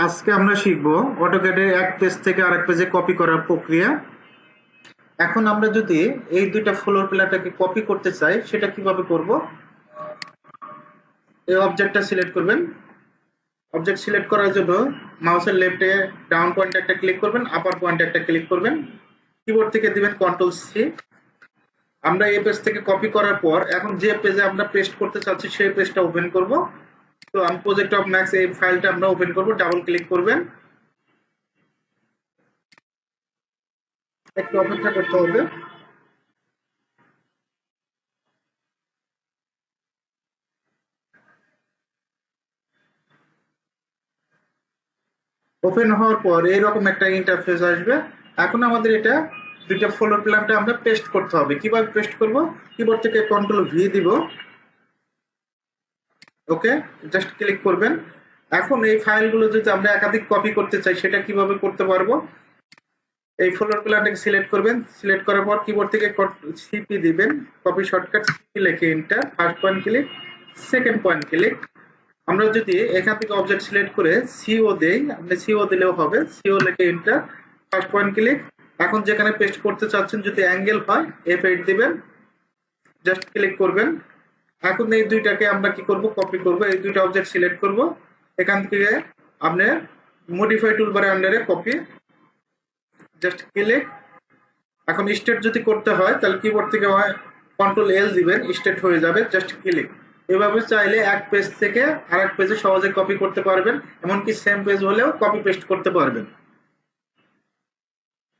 আজকে আমরা শিখব অটোক্যাডে এক পেজ থেকে আরেক পেজে কপি করার প্রক্রিয়া। এখন আমরা যদি এই দুইটা ফ্লোর প্ল্যানটাকে কপি করতে চাই, সেটা কীভাবে করব? এই অবজেক্টটা সিলেক্ট করবেন। অবজেক্ট সিলেক্ট করার জন্য মাউসের লেফটে ডাউন পয়েন্টে একটা ক্লিক করবেন আপার পয়েন্টে একটা ক্লিক করবেন। কিবোর্ড থেকে দিবেন কন্ট্রোল সি আমরা এই পেজ থেকে কপি করার পর, এখন যে পেজে আমরা পেস্ট করতে চাচ্ছি, সেই পেজটা ওপেন করব। তো আমি প্রজেক্ট অফ ম্যাক্স এই ফাইলটা আমরা ওপেন করব ডাবল ক্লিক করবেন। একটু অপেক্ষা করতে হবে। ওপেন হওয়ার পর এইরকম একটা ইন্টারফেস আসবে। এখন আমাদের এটা দুইটা ফ্লোর প্ল্যানটা আমরা পেস্ট করতে হবে। কীভাবে পেস্ট করব? কিবোর্ড থেকে কন্ট্রোল ভি দিব। ওকে? জাস্ট ক্লিক করবেন। এখন এই ফাইলগুলো যদি আমরা একাধিক কপি করতে চাই, সেটা কীভাবে করতে পারব? এই ফ্লোর প্ল্যানটাকে সিলেক্ট করবেন। সিলেক্ট করার পর কিবোর্ড থেকে সিপি দিবেন। কপি শর্টকাট সিপি লিখে enter first point click second point click আমরা যদি এখান থেকে অবজেক্ট সিলেক্ট করে সিও দেই, আপনি সিও দিলেও হবে। সিও লিখে ইন্টার ফার্স্ট পয়েন্ট ক্লিক এখন যেখানে পেস্ট করতে চাচ্ছেন, যদি অ্যাঙ্গেল হয় এফ এইট দিবেন। জাস্ট ক্লিক করবেন। এখন এই দুইটাকে আমরা কি করব? কপি করব। এই দুইটা অবজেক্ট সিলেক্ট করব। এখান থেকে আপনি মডিফাই টুলবারে আন্ডারে কপি জাস্ট ক্লিক এখন স্টেট যদি করতে হয়, তাহলে কিবোর্ড থেকে হয় কন্ট্রোল এল দিবেন স্টেট হয়ে যাবে জাস্ট ক্লিক এভাবে চাইলে এক পেজ থেকে আরেক পেজে সহজে কপি করতে পারবেন, এমনকি সেম পেজ হলেও কপি পেস্ট করতে পারবেন।